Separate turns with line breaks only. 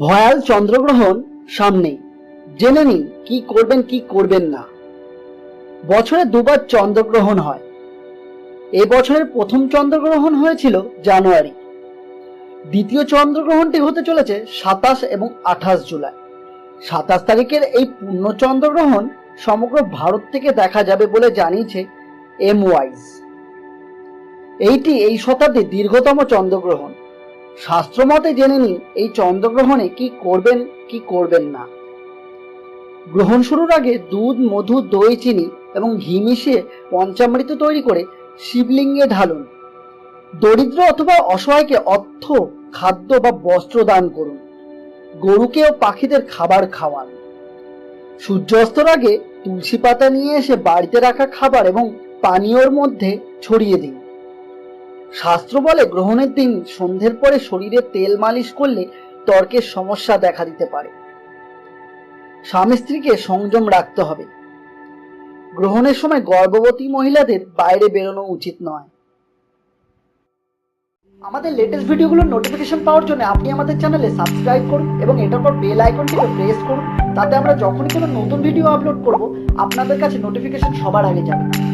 ভয়াল চন্দ্রগ্রহণ সামনেই। জেনে নিন কি করবেন কি করবেন না। বছরে দুবার চন্দ্রগ্রহণ হয়। এ বছরের প্রথম চন্দ্রগ্রহণ হয়েছিল জানুয়ারি। দ্বিতীয় চন্দ্রগ্রহণটি হতে চলেছে সাতাশ এবং আঠাশ জুলাই। সাতাশ তারিখের এই পূর্ণ চন্দ্রগ্রহণ সমগ্র ভারত থেকে দেখা যাবে বলে জানিয়েছে এম ওয়াইজ এইটি এই শতাব্দীর দীর্ঘতম চন্দ্রগ্রহণ। শাস্ত্রমতে জেনে নিন, এই চন্দ্রগ্রহণে কি করবেন কি করবেন না। গ্রহণ শুরুর আগে দুধ, মধু, দই, চিনি এবং ঘি মিশিয়ে পঞ্চামৃত তৈরি করে শিবলিঙ্গে ঢালুন। দরিদ্র অথবা অসহায়কে অর্থ, খাদ্য বা বস্ত্র দান করুন। গরুকে ও পাখিদের খাবার খাওয়ান। সূর্যাস্তর আগে তুলসী পাতা নিয়ে এসে বাড়িতে রাখা খাবার এবং পানীয়র মধ্যে ছড়িয়ে দিন। শাস্ত্র বলে গ্রহণের দিন সন্ধ্যের পরে শরীরে তেল মালিশ করলে তর্কের সমস্যা দেখা দিতে পারে। স্বামী স্ত্রীকে সংযম রাখতে হবে। গ্রহণের সময় গর্ভবতী মহিলাদের বাইরে বেরোনো উচিত নয়। আমাদের লেটেস্ট ভিডিওগুলোর নোটিফিকেশন পাওয়ার জন্য আপনি আমাদের চ্যানেলে সাবস্ক্রাইব করুন এবং এটার পর বেল আইকনটিকে প্রেস করুন। তাতে আমরা যখনই কোনো নতুন ভিডিও আপলোড করব, আপনাদের কাছে নোটিফিকেশন সবার আগে যাবে।